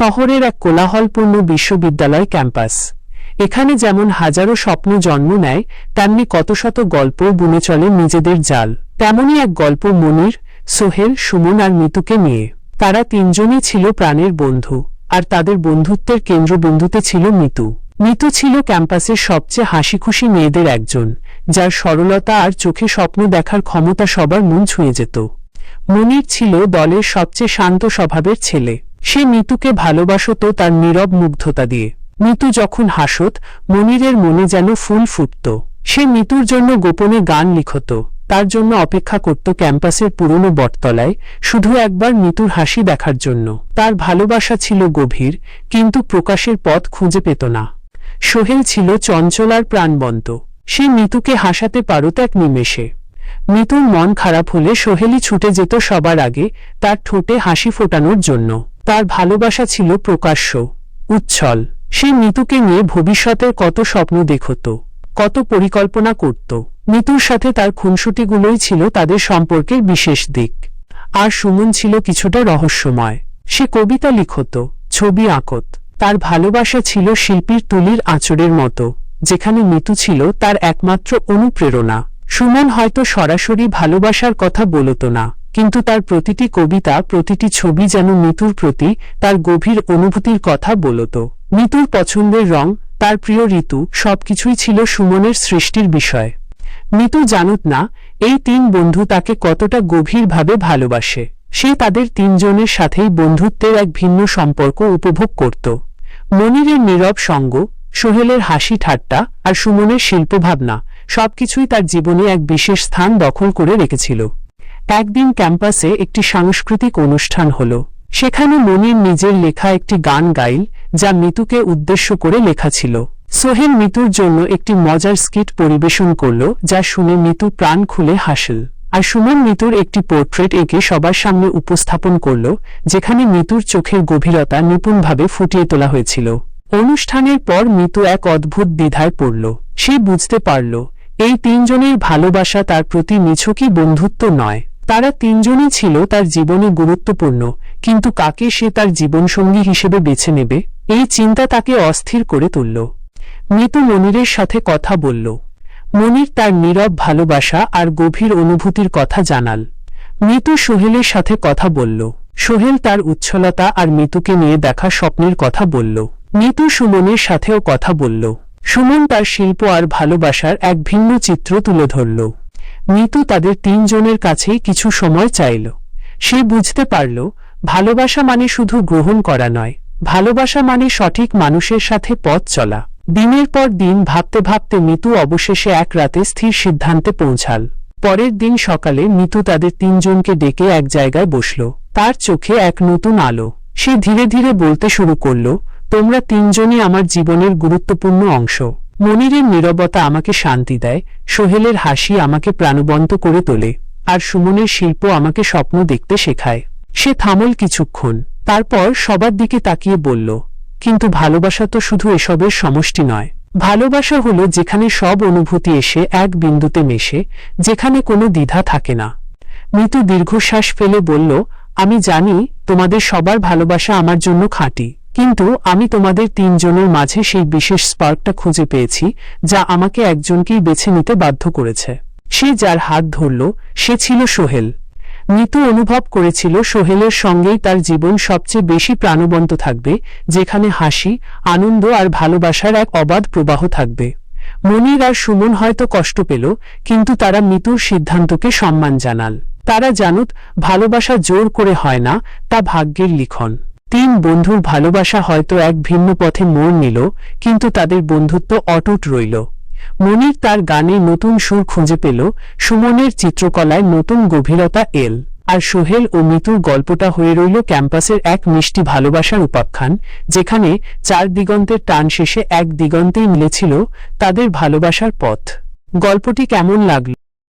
শহরের এক কোলাহলপূর্ণ বিশ্ববিদ্যালয় ক্যাম্পাস। এখানে যেমন হাজারো স্বপ্ন জন্ম নেয়, তেমনি কত শত গল্প বুনে চলে নিজেদের জাল। তেমনই এক গল্প মনির, সোহেল, সুমন আর মিতুকে নিয়ে। তারা তিনজনই ছিল প্রাণের বন্ধু, আর তাদের বন্ধুত্বের কেন্দ্রবিন্দুতে ছিল মিতু। মিতু ছিল ক্যাম্পাসের সবচেয়ে হাসিখুশি মেয়েদের একজন, যার সরলতা আর চোখে স্বপ্ন দেখার ক্ষমতা সবার মন ছুঁয়ে যেত। মনির ছিল দলের সবচেয়ে শান্ত স্বভাবের ছেলে। সে মিতুকে ভালোবাসত তার নীরব মুগ্ধতা দিয়ে। মিতু যখন হাসত, মনিরের মনে যেন ফুল ফুটত। সে মিতুর জন্য গোপনে গান লিখত। তার জন্য অপেক্ষা করত ক্যাম্পাসের পুরনো বটতলায়, শুধু একবার মিতুর হাসি দেখার জন্য। তার ভালোবাসা ছিল গভীর, কিন্তু প্রকাশের পথ খুঁজে পেত না। সোহেল ছিল চঞ্চলার প্রাণবন্ত। সে মিতুকে হাসাতে পারত এক নিমেষে। মিতুর মন খারাপ হলে সোহেলি ছুটে যেত সবার আগে, তার ঠোঁটে হাসি ফোটানোর জন্য। তার ভালোবাসা ছিল প্রকাশ্য, উচ্ছল। সে মিতুকে নিয়ে ভবিষ্যতের কত স্বপ্ন দেখত, কত পরিকল্পনা করত। মিতুর সাথে তার খুনসুটিগুলোই ছিল তাদের সম্পর্কের বিশেষ দিক। আর সুমন ছিল কিছুটা রহস্যময়। সে কবিতা লিখত, ছবি আঁকত। তার ভালোবাসা ছিল শিল্পীর তুলির আঁচড়ের মতো, যেখানে মিতু ছিল তার একমাত্র অনুপ্রেরণা। সুমন হয়তো সরাসরি ভালোবাসার কথা বলত না, কিন্তু তার প্রতিটি কবিতা, প্রতিটি ছবি যেন মিতুর প্রতি তার গভীর অনুভূতির কথা বলত। মিতুর পছন্দের রং, তার প্রিয় ঋতু, সবকিছুই ছিল সুমনের সৃষ্টির বিষয়। মিতু জানুত না, এই তিন বন্ধু তাকে কতটা গভীরভাবে ভালোবাসে। সে তাদের তিনজনের সাথেই বন্ধুত্বের এক ভিন্ন সম্পর্ক উপভোগ করত। মনিরের নীরব সঙ্গ, সোহেলের হাসি ঠাট্টা আর সুমনের শিল্পভাবনা সবকিছুই তার জীবনে এক বিশেষ স্থান দখল করে রেখেছিল। একদিন ক্যাম্পাসে একটি সাংস্কৃতিক অনুষ্ঠান হল। সেখানে মনির নিজের লেখা একটি গান গাইল, যা মিতুকে উদ্দেশ্য করে লেখা ছিল। সোহেল মিতুর জন্য একটি মজার স্কিট পরিবেশন করল, যা শুনে মিতু প্রাণ খুলে হাসল। আর সুমন মিতুর একটি পোর্ট্রেট এঁকে সবার সামনে উপস্থাপন করল, যেখানে মিতুর চোখের গভীরতা নিপুণভাবে ফুটিয়ে তোলা হয়েছিল। অনুষ্ঠানের পর মিতু এক অদ্ভুত দ্বিধায় পড়ল। সে বুঝতে পারল এই তিনজনের ভালোবাসা তার প্রতি নিছকই বন্ধুত্ব নয়। তারা তিনজনই ছিল তার জীবনে গুরুত্বপূর্ণ, কিন্তু কাকে সে তার জীবনসঙ্গী হিসেবে বেছে নেবে? এই চিন্তা তাকে অস্থির করে তুলল। মিতু মনিরের সাথে কথা বলল। মনির তার নীরব ভালোবাসা আর গভীর অনুভূতির কথা জানাল। মিতু সোহেলের সাথে কথা বলল। সোহেল তার উচ্ছলতা আর মিতুকে নিয়ে দেখা স্বপ্নের কথা বলল। মিতু সুমনের সাথেও কথা বলল। সুমন তার শিল্প আর ভালোবাসার এক ভিন্ন চিত্র তুলে ধরল। মিতু তাদের তিনজনের কাছেই কিছু সময় চাইল। সে বুঝতে পারল, ভালোবাসা মানে শুধু গ্রহণ করা নয়, ভালোবাসা মানে সঠিক মানুষের সাথে পথ চলা। দিনের পর দিন ভাবতে ভাবতে মিতু অবশেষে এক রাতে স্থির সিদ্ধান্তে পৌঁছাল। পরের দিন সকালে মিতু তাদের তিনজনকে ডেকে এক জায়গায় বসল। তার চোখে এক নতুন আলো। সে ধীরে ধীরে বলতে শুরু করল তোমরা তিনজনই আমার জীবনের গুরুত্বপূর্ণ অংশ। মনিরের নীরবতা আমাকে শান্তি দেয়, সোহেলের হাসি আমাকে প্রাণবন্ত করে তোলে, আর সুমনের শিল্প আমাকে স্বপ্ন দেখতে শেখায়। সে থামল কিছুক্ষণ, তারপর সবার দিকে তাকিয়ে বলল, কিন্তু ভালোবাসা তো শুধু এসবের সমষ্টি নয়। ভালোবাসা হলো যেখানে সব অনুভূতি এসে এক বিন্দুতে মেশে, যেখানে কোনো দ্বিধা থাকে না। মৃত দীর্ঘশ্বাস ফেলে বলল, আমি জানি তোমাদের সবার ভালোবাসা আমার জন্য খাঁটি। কিন্তু আমি তোমাদের তিনজনের মাঝে সেই বিশেষ স্পার্কটা খুঁজে পেয়েছি, যা আমাকে একজনকেই বেছে নিতে বাধ্য করেছে। সে যার হাত ধরল, সে ছিল সোহেল। মৃত্যু অনুভব করেছিল সোহেলের সঙ্গেই তার জীবন সবচেয়ে বেশি প্রাণবন্ত থাকবে, যেখানে হাসি, আনন্দ আর ভালোবাসার এক অবাধ প্রবাহ থাকবে। মনির আর সুমন হয়তো কষ্ট পেল, কিন্তু তারা মৃত্যুর সিদ্ধান্তকে সম্মান জানাল। তারা জানুত, ভালোবাসা জোর করে হয় না, তা ভাগ্যের লিখন। তিন বন্ধুর ভালোবাসা হয়তো এক ভিন্ন পথে মোড় নিল, কিন্তু তাদের বন্ধুত্ব অটুট রইল। মনির তার গানে নতুন সুর খুঁজে পেল, সুমনের চিত্রকলায় নতুন গভীরতা এল, আর সোহেল ও মিতুর গল্পটা হয়ে রইল ক্যাম্পাসের এক মিষ্টি ভালোবাসার উপাখ্যান, যেখানে চার দিগন্তের টান শেষে এক দিগন্তেই মিলেছিল তাদের ভালোবাসার পথ। গল্পটি কেমন লাগল?